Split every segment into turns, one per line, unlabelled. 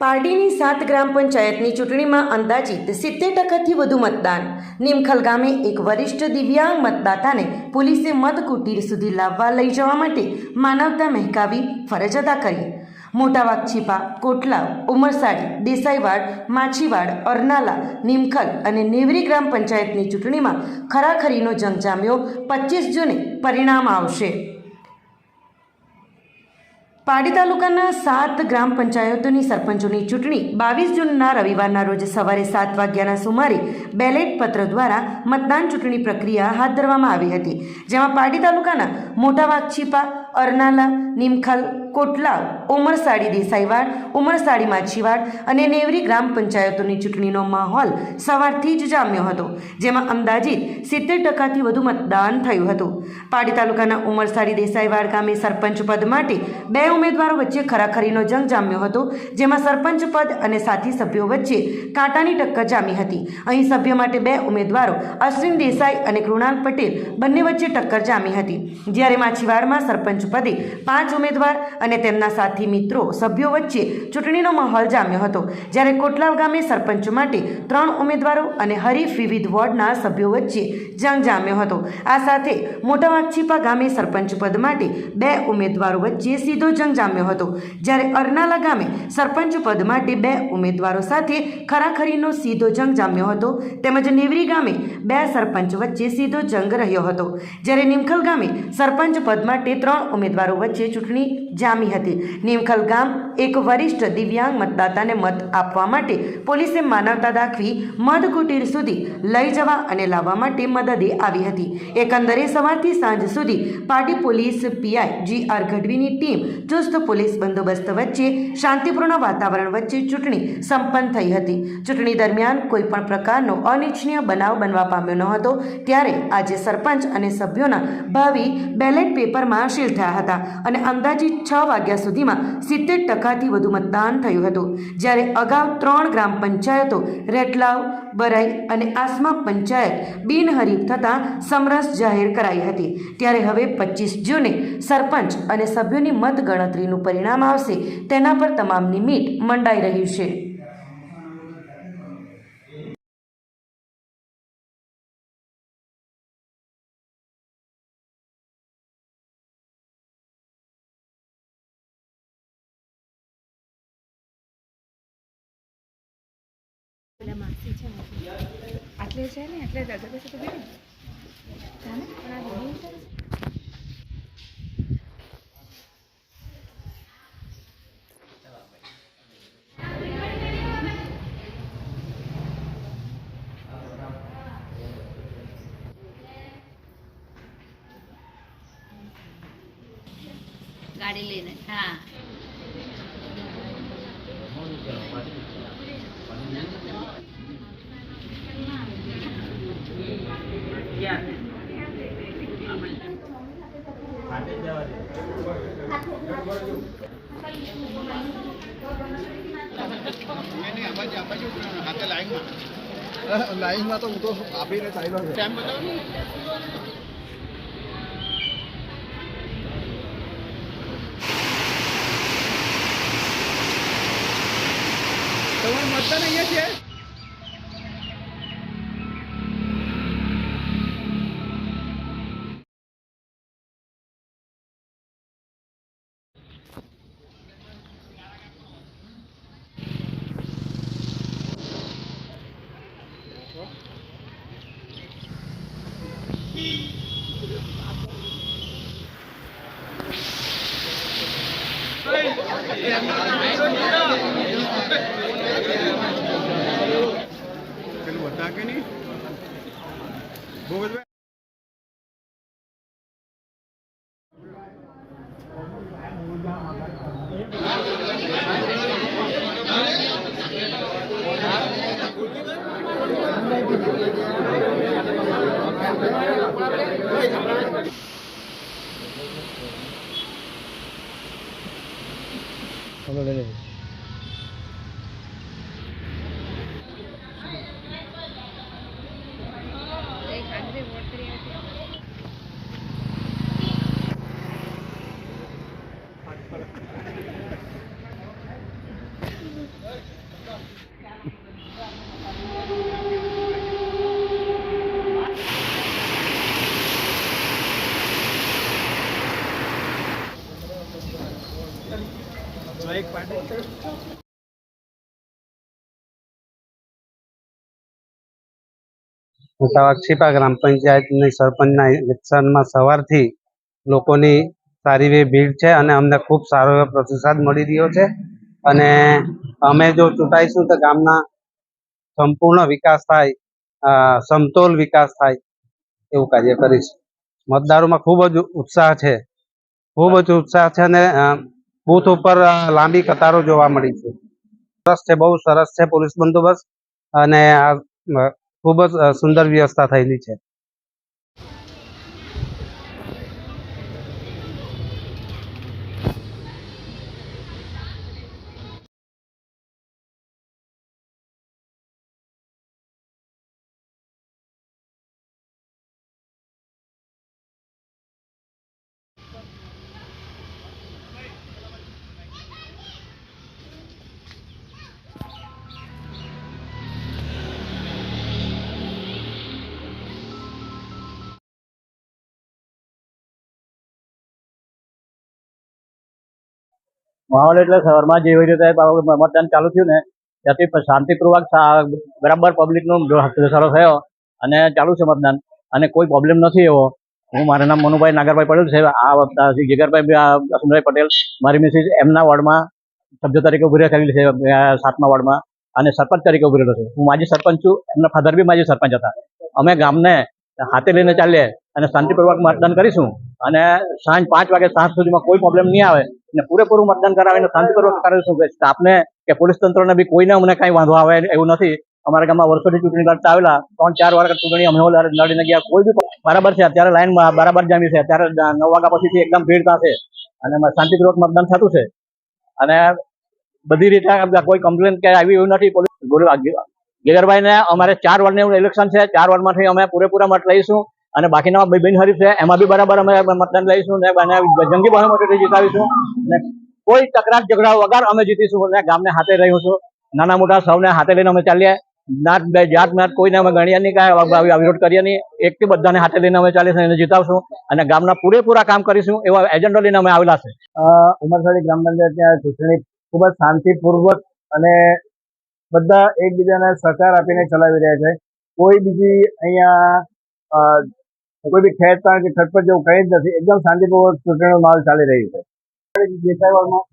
પાર્ટીની સાત ગ્રામ પંચાયતની ચૂંટણીમાં અંદાજિત સિત્તેર ટકાથી વધુ મતદાન. નિમખલ ગામે એક વરિષ્ઠ દિવ્યાંગ મતદાતાને પોલીસે મતકુટીર સુધી લાવવા લઈ જવા માટે માનવતા મહેકાવી ફરજ અદા કરી. મોટા વાગછીપા કોટલા, ઉમરસાડી, દેસાઈવાડ, માછીવાડ, અરનાલા, નિમખલ અને નેવરી ગ્રામ પંચાયતની ચૂંટણીમાં ખરાખરીનો જંગ જામ્યો. પચીસ જૂને પરિણામ આવશે. પાડી તાલુકાના સાત ગ્રામ પંચાયતોની સરપંચોની ચૂંટણી બાવીસ જૂનના રવિવારના રોજ સવારે સાત વાગ્યાના સુમારે બેલેટ પત્ર દ્વારા મતદાન ચૂંટણી પ્રક્રિયા હાથ ધરવામાં આવી હતી, જેમાં પાડી તાલુકાના મોટા વાગછીપા અરનાલા, નિમખલ, કોટલાવ, ઉમરસાડી દેસાઈવાડ ઉમરસાડી માછીવાડ અને નેવરી ગ્રામ પંચાયતોની ચૂંટણીનો માહોલ સવારથી જ જામ્યો હતો, જેમાં અંદાજિત સિત્તેર ટકાથી વધુ મતદાન થયું હતું. પાડી તાલુકાના ઉમરસાડી દેસાઈવાડ ગામે સરપંચ પદ માટે બે ઉમેદવારો વચ્ચે ખરાખરીનો જંગ જામ્યો હતો, જેમાં સરપંચ પદ અને સાથી સભ્યો વચ્ચે કાંટાની ટક્કર જામી હતી. અહીં સભ્ય માટે બે ઉમેદવારો અશ્વિન દેસાઈ અને કૃણાલ પટેલ બંને વચ્ચે ટક્કર જામી હતી. જ્યારે માછીવાડમાં સરપંચ પદે પાંચ ઉમેદવાર અને તેમના સાથી મિત્રો, સભ્યો વચ્ચે ચૂંટણીનો માહોલ જામ્યો હતો. જ્યારે કોટલાવ ગામે સરપંચ માટે ત્રણ ઉમેદવારો અને હરીફ વિવિધ વોર્ડના સભ્યો વચ્ચે જંગ જામ્યો હતો. આ સાથે મોટા વાગછીપા ગામે સરપંચ પદ માટે બે ઉમેદવારો વચ્ચે સીધો જંગ જામ્યો હતો. જ્યારે અરનાલા ગામે સરપંચ પદ માટે બે ઉમેદવારો સાથે ખરાખરીનો સીધો જંગ જામ્યો હતો, તેમજ નેવરી ગામે બે સરપંચ વચ્ચે સીધો જંગ રહ્યો હતો. જ્યારે નિમખલ ગામે સરપંચ પદ માટે ત્રણ ઉમેદવારો વચ્ચે ચૂંટણી જામી હતી. નિમખલ ગામ એક વરિષ્ઠ દિવ્યાંગ મતદાતાને મત આપવા માટે પોલીસે માનવતા દાખવી મતકુટીર સુધી લઈ જવા અને લાવવા માટે મદદે આવી હતી. એકંદરે સવારથી સાંજ સુધી party police PI G R ગઢવીની team ચુસ્ત પોલીસ બંદોબસ્ત વચ્ચે શાંતિપૂર્ણ વાતાવરણ વચ્ચે ચૂંટણી સંપન્ન થઈ હતી. ચૂંટણી દરમિયાન કોઈપણ પ્રકારનો અનિચ્છનીય બનાવ બનવા પામ્યો ન હતો, ત્યારે આજે સરપંચ અને સભ્યોના ભાવિ બેલેટ પેપરમાં સીલ થયા હતા અને અંદાજિત છ વાગ્યા સુધીમાં સિત્તેર ટકાથી વધુ મતદાન થયું હતું. જ્યારે અગાઉ ત્રણ ગ્રામ પંચાયતો રેટલાવ બરાઈ અને આસમા પંચાયત બિનહરીફ થતાં સમરસ જાહેર કરાઈ હતી. ત્યારે હવે પચીસ જૂને સરપંચ અને સભ્યોની મતગણતરીનું પરિણામ આવશે. તેના પર તમામની મીટ મંડાઈ રહ્યું છે.
છે ને આટલે દાદા પાસે તો બેન
ગાડી લઈને. હા.
લાઈનમાં તો હું તો આપીને ચાલ્યો છે. તમારું મતદાન અહીંયા છે? પેલું બતા કે નહીં? ભોગતભાઈ
એક
એક પાર્ટી
મોટાવાક્ષીપા ગ્રામ પંચાયતની સરપંચના ઇલેક્શનમાં સવારથી લોકોની સારી એવી ભીડ છે અને અમને ખૂબ સારો એવો પ્રતિસાદ મળી રહ્યો છે. અને અમે જો ચૂંટાઈશું તો ગામના સંપૂર્ણ વિકાસ થાય સમતોલ વિકાસ થાય એવું કાર્ય કરીશું. મતદારોમાં ખૂબ જ ઉત્સાહ છે. ખૂબ જ ઉત્સાહ છે અને બૂથ ઉપર લાંબી કતારો જોવા મળી છે. સરસ છે, બહુ સરસ છે પોલીસ બંદોબસ્ત અને ખૂબ જ સુંદર વ્યવસ્થા થયેલી છે.
માહોલ એટલે સવારમાં જેવી રીતે મતદાન ચાલુ થયું ને, ત્યાંથી શાંતિપૂર્વક બરાબર પબ્લિકનો ધસારો થયો અને ચાલુ છે મતદાન. અને કોઈ પ્રોબ્લેમ નથી એવો. હું મારું નામ મનુભાઈ નાગરભાઈ પટેલ છે. આ જીગરભાઈ અસુમભાઈ પટેલ, મારી મિસિસ એમના વોર્ડમાં સભ્ય તરીકે ઊભી રહેલી છે સાતમા વોર્ડમાં. અને સરપંચ તરીકે ઊભી રહેલો છું. હું માજી સરપંચ છું. એમના ફાધર બી માજી સરપંચ હતા. અમે ગામને હાથે લઈને ચાલીએ અને શાંતિપૂર્વક મતદાન કરીશું. અને સાંજ પાંચ વાગે સાંજ સુધીમાં કોઈ પ્રોબ્લેમ નહીં આવે. અને પૂરેપૂરું મતદાન કરાવીને શાંતિપૂર્વક કરીશું કે સ્ટાફને કે પોલીસ તંત્રને બી કોઈને અમને કાંઈ વાંધો આવે એવું નથી. અમારા ગામમાં વર્ષોથી ચૂંટણી લડતા આવેલા. ત્રણ ચાર વાર ચૂંટણી અમે લડ- લડીને ગયા. કોઈ બી બરાબર છે. અત્યારે લાઈન બરાબર જામી છે. અત્યારે નવ વાગ્યા પછીથી એકદમ ભીડ થશે અને શાંતિપૂર્વક મતદાન થતું છે. અને બધી રીતે કોઈ કમ્પ્લેન કે આવી એવું નથી. પોલીસ ગેગરભાઈ ને અમારે ચાર વારનું ઇલેક્શન છે. ચાર વારમાંથી અમે પૂરેપૂરા મત લઈશું. અને બાકીના બે બિનહરીફ છે, એમાં બી બરાબર અમે મતદાન લઈશું ને જંગી બહુમતીથી જીતાવીશું. ને કોઈ તકરાર ઝઘડા વગર અમે જીતીશું અને ગામને હાથે છું. નાના મોટા સૌને હાથે લઈને અમે ચાલીએ. નાત બે જાત નાત કોઈને અમે ગણીએ નહીં, કાંઈ વિરોધ કરીએ નહીં. એકથી બધાને હાથે લઈને અમે ચાલીશું એને જીતાવશું અને ગામના પૂરેપૂરા કામ કરીશું એવા એજન્ડો લઈને અમે આવેલા છે. ઉમરસાડી ગ્રામ આ ચૂંટણી ખૂબ જ શાંતિપૂર્વક અને બધા એકબીજાને સહકાર આપીને ચલાવી રહ્યા છે. કોઈ બીજી અહીંયા કોઈ બી ખેંચતાણ કે ખટપટ જેવું કંઈ જ નથી. એકદમ શાંતિપૂર્વક ચૂંટણીનો માહોલ ચાલી રહ્યો છે. દેસાઈવાડમાં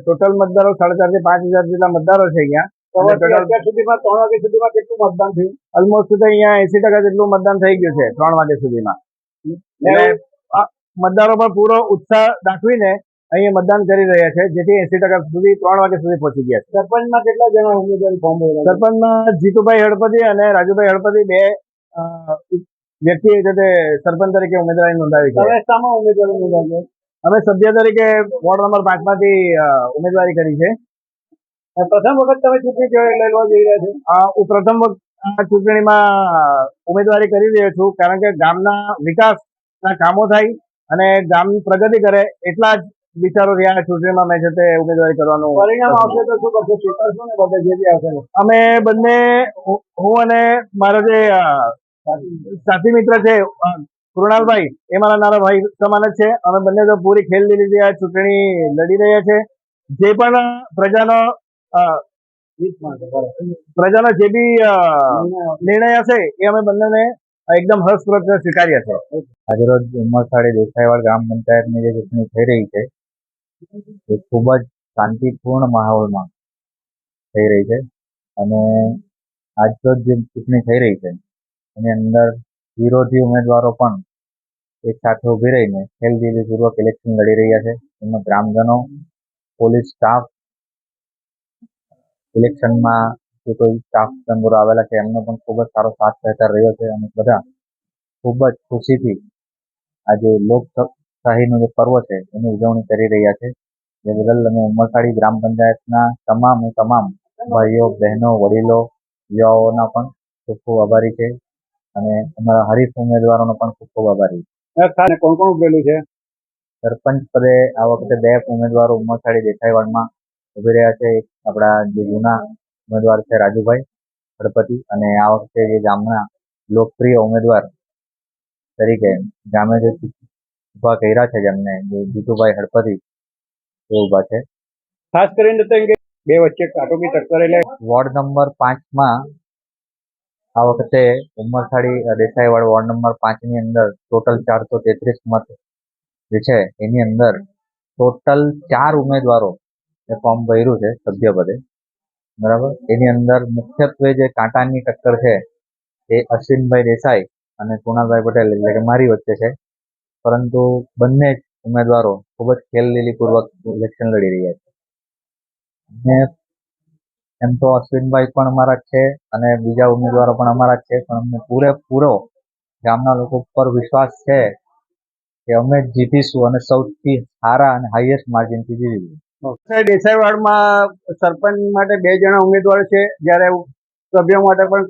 ટોટલ મતદારો સાડા ચારથી પાંચ હજાર જેટલા મતદારો છે અહીંયા. અત્યાર સુધીમાં ત્રણ વાગ્યા સુધીમાં કેટલું મતદાન થયું? ઓલમોસ્ટ તો અહીંયા એસી ટકા જેટલું મતદાન થઈ ગયું છે ત્રણ વાગ્યા સુધીમાં. મતદારો પર પૂરો ઉત્સાહ દાખવીને અહીંયા મતદાન કરી રહ્યા છે જેથી એસી ટકા સુધી ત્રણ વાગ્યા સુધી પહોંચી ગયા છે. સરપંચમાં કેટલા જણા ઉમેદવારી ફોર્મ સરપંચમાં જીતુભાઈ હળપતિ અને રાજુભાઈ હળપતિ બે વ્યક્તિ છે તે સરપંચ તરીકે ઉમેદવારી નોંધાવી છે. શામાં ઉમેદવારી નોંધાવી અમે સભ્ય તરીકે વોર્ડ નંબર પાંચમાંથી માંથી ઉમેદવારી કરી છે. પ્રથમ વખત તમે ચૂંટણી લડવા જઈ રહ્યા છો? હું પ્રથમ વખત આ ચૂંટણીમાં ઉમેદવારી કરી રહ્યો છું કારણ કે ગામના વિકાસના કામો થાય અને ગામ પ્રગતિ કરે એટલા જ વિચારો રહ્યા ચૂંટણીમાં મેં છે તે ઉમેદવારી કરવાનું પરિણામ આવશે તો શું કરશો? સ્વીકારશો ને બધે જે બી આવશે અમે બંને હું- અને મારા જે સાથી મિત્ર છે કૃણાલભાઈ. એ મારા નાના ભાઈ સમાન જ છે. અમે બંને તો પૂરી ખેલ લીધી આ ચૂંટણી લડી રહ્યા છે. જે પણ પ્રજાનો પ્રજાનો જે બી નિર્ણય હશે, એ અમે બંનેને એકદમ હર્ષપૂર્વક સ્વીકાર્યા છે.
આજરોજ ઉમરસાડી દેસાઈવાડ ગ્રામ પંચાયતની જે ચૂંટણી થઈ રહી છે, એ ખૂબ જ શાંતિપૂર્ણ માહોલમાં થઈ રહી છે. અને આજ રોજ જે ચૂંટણી થઈ રહી છે એની અંદર વિરોધી ઉમેદવારો પણ એક સાથે ઊભી રહીને ખેલદિલીપૂર્વક ઇલેક્શન લડી રહ્યા છે. એમાં ગ્રામજનો પોલીસ સ્ટાફ ઇલેક્શનમાં જે કોઈ સ્ટાફ મેમ્બરો આવેલા છે, એમનો પણ ખૂબ જ સારો સાથ સહકાર રહ્યો છે અને બધા ખૂબ જ ખુશીથી આજે લોકશાહીનું જે પર્વ છે, એની ઉજવણી કરી રહ્યા છે. જે બદલ અમે ઉમરસાડી ગ્રામ પંચાયતના તમામ તમામ ભાઈઓ, બહેનો, વડીલો, યુવાઓના પણ ખૂબ ખૂબ આભારી છે. અને અમારા હરીફ ઉમેદવારોનો પણ ખૂબ ખૂબ આભારી
કોણ કોણ ઉભરેલું છે?
સરપંચ પદે આ વખતે બે ઉમેદવારો ઉમરસાડી દેસાઈવાડમાં ઊભી રહ્યા છે. આપણા જે જૂના ઉમેદવાર છે રાજુભાઈ ગણપતિ અને આ વખતે જે ગામના લોકપ્રિય ઉમેદવાર તરીકે ગામે જે ઊભા કર્યા છે જેમને જે જીતુભાઈ હળપતિ એ ઊભા છે.
ખાસ કરીને બે વચ્ચે કાટોકી ટક્કર એટલે
વોર્ડ નંબર પાંચમાં આ વખતે ઉમરસાડી દેસાઈવાડ વોર્ડ નંબર પાંચની અંદર ટોટલ ચારસો તેત્રીસ મત જે છે, એની અંદર ટોટલ ચાર ઉમેદવારો એ ફોર્મ ભર્યું છે સભ્યપદે. બરાબર? એની અંદર મુખ્યત્વે જે કાંટાની ટક્કર છે એ અશ્વિનભાઈ દેસાઈ અને કુણાલભાઈ પટેલ, એટલે કે મારી વચ્ચે છે. પરંતુ બંને ઉમેદવારો ખૂબ જ ખેલદીલીપૂર્વક ઇલેક્શન લડી રહ્યા છે. અને એમ તો અશ્વિનભાઈ પણ અમારા જ છે અને બીજા ઉમેદવારો પણ અમારા જ છે, પણ અમને પૂરેપૂરો ગામના લોકો પર વિશ્વાસ છે કે અમે જીતીશું અને સૌથી સારા અને હાઈએસ્ટ માર્જિનથી જીતીશું
દેસાઈવાડમાં સરપંચ માટે બે જણા ઉમેદવાર છે, જ્યારે સભ્યો માટે પણ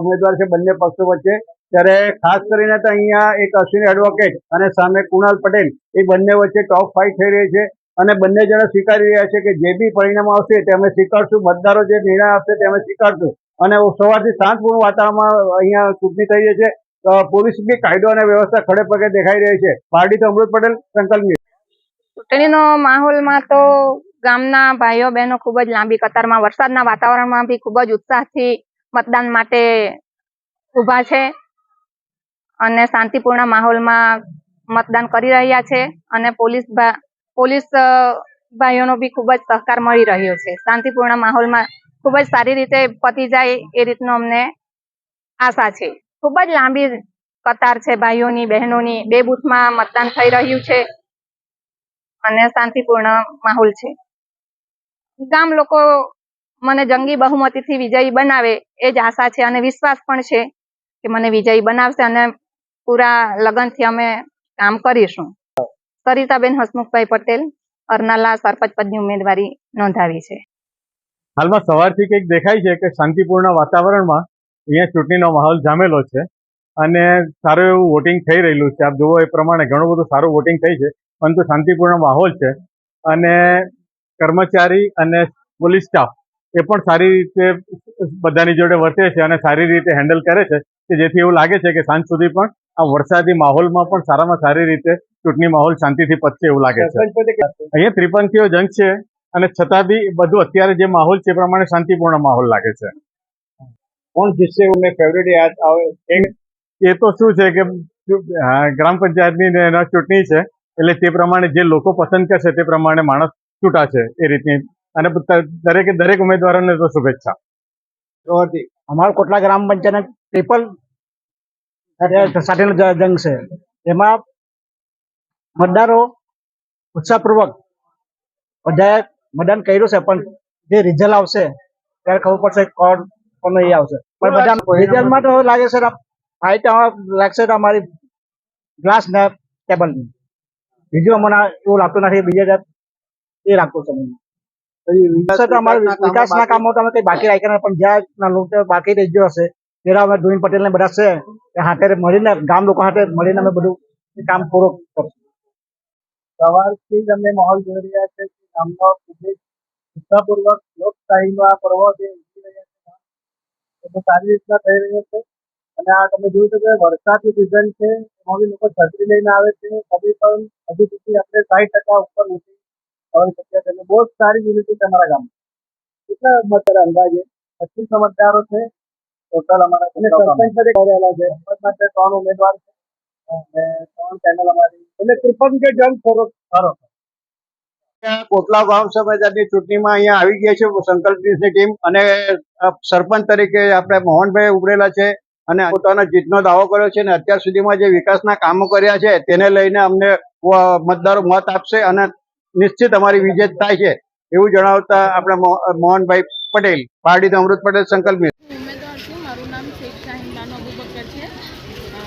ઉમેદવાર છે, બંને પક્ષો વચ્ચે. ત્યારે ખાસ કરીને તો અહીંયા એક અશ્વિન એડવોકેટ અને સામે કુણાલ પટેલ, એ બંને વચ્ચે ટોપ ફાઇટ થઈ રહી છે. અને બંને જણા સ્વીકારી રહ્યા છે કે જે બી પરિણામ આવશે તે અમે સ્વીકારશું. મતદારો જે નિર્ણય આપશે તે અમે સ્વીકારશું. અને સવારથી શાંતપૂર્ણ વાતાવરણમાં અહીંયા ચૂંટણી થઈ રહી છે. પોલીસ બી કાયદો અને વ્યવસ્થા ખડે પગે દેખાઈ રહી છે. પાર્ટી તો અમૃત પટેલ, સંકલ્પ
ચૂંટણીનો માહોલમાં તો ગામના ભાઈઓ બહેનો ખૂબ જ લાંબી કતારમાં, વરસાદના વાતાવરણમાં બી ખૂબ જ ઉત્સાહથી મતદાન માટે ઊભા છે અને શાંતિપૂર્ણ માહોલમાં મતદાન કરી રહ્યા છે. અને પોલીસ પોલીસ ભાઈઓનો બી ખૂબ જ સહકાર મળી રહ્યો છે. શાંતિપૂર્ણ માહોલમાં ખૂબ જ સારી રીતે પતી જાય એ રીતનો અમને આશા છે. ખૂબ જ લાંબી કતાર છે ભાઈઓની, બહેનોની. બે બુથમાં મતદાન થઈ રહ્યું છે અને શાંતિપૂર્ણ માહોલ છે. ગામ લોકો મને જંગી બહુમતીથી વિજયી બનાવે એ જ આશા છે અને વિશ્વાસ પણ છે કે મને વિજયી બનાવશે અને પૂરા લગનથી અમે કામ કરીશું. સરિતાબેન હસમુખભાઈ પટેલ અરનાલા સરપંચ પદની ઉમેદવારી નોંધાવી છે.
હાલમાં સવારથી કંઈક દેખાય છે કે શાંતિપૂર્ણ વાતાવરણમાં અહીંયા ચૂંટણીનો માહોલ જામેલો છે અને સારું એવું વોટિંગ થઈ રહેલું છે. આપ જુઓ એ પ્રમાણે ઘણું બધું સારું વોટિંગ થઈ છે, પરંતુ શાંતિપૂર્ણ માહોલ છે અને કર્મચારી અને પોલીસ સ્ટાફ એ પણ સારી રીતે બધાની જોડે વર્તે છે અને સારી રીતે હેન્ડલ કરે છે કે જેથી એવું લાગે છે કે સાંજ સુધી પણ આ વરસાદી માહોલમાં પણ સારામાં સારી રીતે ચૂંટણી માહોલ શાંતિથી પતશે એવું લાગે છે. અહીંયા ત્રિપંથીઓ જંગ છે અને છતાં બી બધું અત્યારે જે માહોલ છે એ પ્રમાણે શાંતિપૂર્ણ માહોલ લાગે છે.
કોણ જીતશે મેં ફેવરેટ યાદ આવે
એ તો શું છે કે ગ્રામ પંચાયતની એના ચૂંટણી છે એટલે તે પ્રમાણે જે લોકો પસંદ કરશે તે પ્રમાણે માણસ ચૂંટાશે એ રીતની. અને દરેકે દરેક ઉમેદવારોને તો શુભેચ્છા.
અમારા કોટલા ગ્રામ પંચાયત ટ્રિપલ સાથેનો જંગ છે. એમાં મતદારો ઉત્સાહપૂર્વક બધાએ મતદાન કર્યું છે પણ જે રિઝલ્ટ આવશે ત્યારે ખબર પડશે કોણ કોણ એ આવશે. પણ બધા રિઝલ્ટમાં તો હવે લાગે છે ફાઇટ લાગશે તો અમારી ગ્લાસ ને ટેબલની બીજું અમને એવું લાગતું નથી બીજા એ લાગતું છે મને વિકાસના કામો તો અમે કઈ બાકી રાખ્યા પણ જ્યાં લોકો બાકી રહી ગયો હશે ત્યારે અમે ધોઈન પટેલ ને બધા છે હાથે મળીને ગામ લોકો હાથે મળીને અમે બધું કામ પૂરું કરશું.
સવારથી જ અમે માહોલ જોઈ રહ્યા છે કે ગામનો જ ઉત્સાહપૂર્વક લોકશાહીનો આ પર્વ જે ઉજવી રહ્યા છે એ તો સારી રીતના થઈ રહ્યો છે. અને આ તમે જોયું છે કે વરસાદની સિઝન છે એમાં બી લોકો છત્રી લઈને આવે છે. કભી પણ હજુ સુધી આપણે સાઠ ટકા ઉપર નથી આવી શક્યા છે બહુ જ સારી યુનિટી છે અમારા ગામમાં. કેટલા મતદાર અંદાજે? પચીસ મતદારો છે. ટોટલ અમારા છે. સરપંચ માટે ત્રણ ઉમેદવાર છે. અને ત્રણ
કોટલા ગામ સભ્યની ચૂંટણીમાં અહીંયા આવી ગયા છે સંકલ્પની ટીમ અને સરપંચ તરીકે આપણે મોહનભાઈ ઉભરેલા છે અને પોતાનો જીતનો દાવો કર્યો છે અને અત્યાર સુધીમાં જે વિકાસના કામો કર્યા છે તેને લઈને અમને મતદારો મત આપશે અને નિશ્ચિત અમારી વિજય થાય છે એવું જણાવતા આપણે મોહનભાઈ પટેલ પાર્ટી અમૃત પટેલ સંકલ્પ
હું ઉમેદવાર છું મારું નામ શેખ શાહીન બાનો અબુબકર છે અ,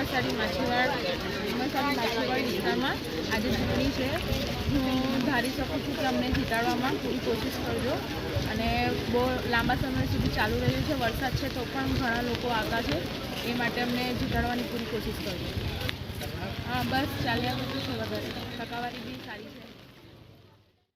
ઉમરસાડી માછીવાડ ઉમરસાડી માછીવાડ વિસ્તારમાં આજે ચૂંટણી છે. હું ધારી શકું છું કે અમને જીતાડવામાં પૂરી કોશિશ કરજો. અને બહુ લાંબા સમય સુધી ચાલુ રહ્યું છે. વરસાદ છે તો પણ ઘણા લોકો આવતા છે. એ માટે અમને જીતાડવાની પૂરી કોશિશ કરજો. હા, બસ, ચાલ્યા પછી છે વધારે ટકાવારી બી સારી છે.